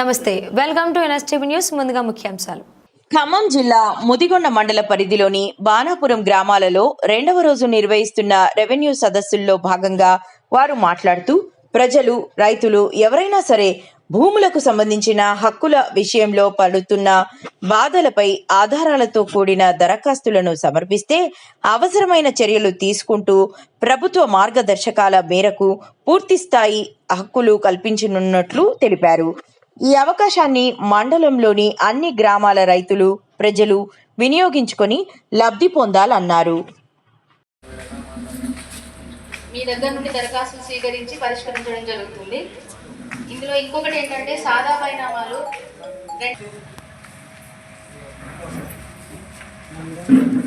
నమస్తే welcome to NSTV news ముందుగా ముఖ్యాంశాలు. ఖమ్మం జిల్లా ముదిగొండ మండల పరిధిలోని బాణాపురం గ్రామాలలో రెండవ రోజు నిర్వహిస్తున్న రెవెన్యూ సదస్సుల్లో భాగంగా వారు మాట్లాడుతూ ప్రజలు రైతులు ఎవరైనా సరే భూములకు సంబంధించిన హక్కుల విషయంలో పడుతున్న బాధలపై ఆధారాలతో కూడిన దరఖాస్తులను సమర్పిస్తే అవసరమైన చర్యలు తీసుకుంటూ ప్రభుత్వ మార్గదర్శకాల మేరకు పూర్తిస్థాయి హక్కులు కల్పించనున్నట్లు తెలిపారు. ఈ అవకాశాన్ని మండలంలోని అన్ని గ్రామాల రైతులు ప్రజలు వినియోగించుకొని లబ్ధి పొందాలన్నారు. మీ దగ్గర నుండి దరఖాస్తు స్వీకరించి పరిష్కరించడం జరుగుతుంది. ఇందులో ఇంకొకటి ఏంటంటే సాదా పరిణామాలు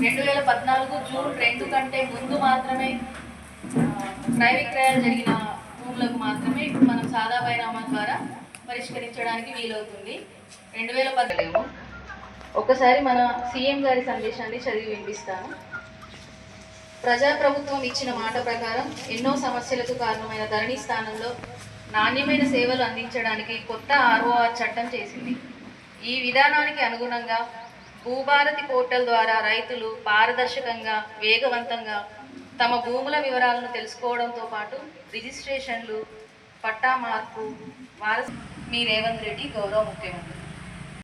రెండు వేల పద్నాలుగు జూన్ రెండు కంటే ముందు మాత్రమే క్రయ విక్రయాలు జరిగిన భూములకు మాత్రమే మనం సాదా పరిణామాల ద్వారా పరిష్కరించడానికి వీలవుతుంది. రెండు వేల పదలేము ఒకసారి మన సీఎం గారి సందేశాన్ని చదివి వినిపిస్తాను. ప్రజాప్రభుత్వం ఇచ్చిన మాట ప్రకారం ఎన్నో సమస్యలకు కారణమైన ధరణి స్థానంలో నాణ్యమైన సేవలు అందించడానికి కొత్త ఆర్ఓఆర్ చట్టం చేసింది. ఈ విధానానికి అనుగుణంగా భూభారతి పోర్టల్ ద్వారా రైతులు పారదర్శకంగా వేగవంతంగా తమ భూముల వివరాలను తెలుసుకోవడంతో పాటు రిజిస్ట్రేషన్లు పట్టా మార్పు వారస మీ రేవంత్ రెడ్డి గౌరవ ముఖ్యమంత్రి.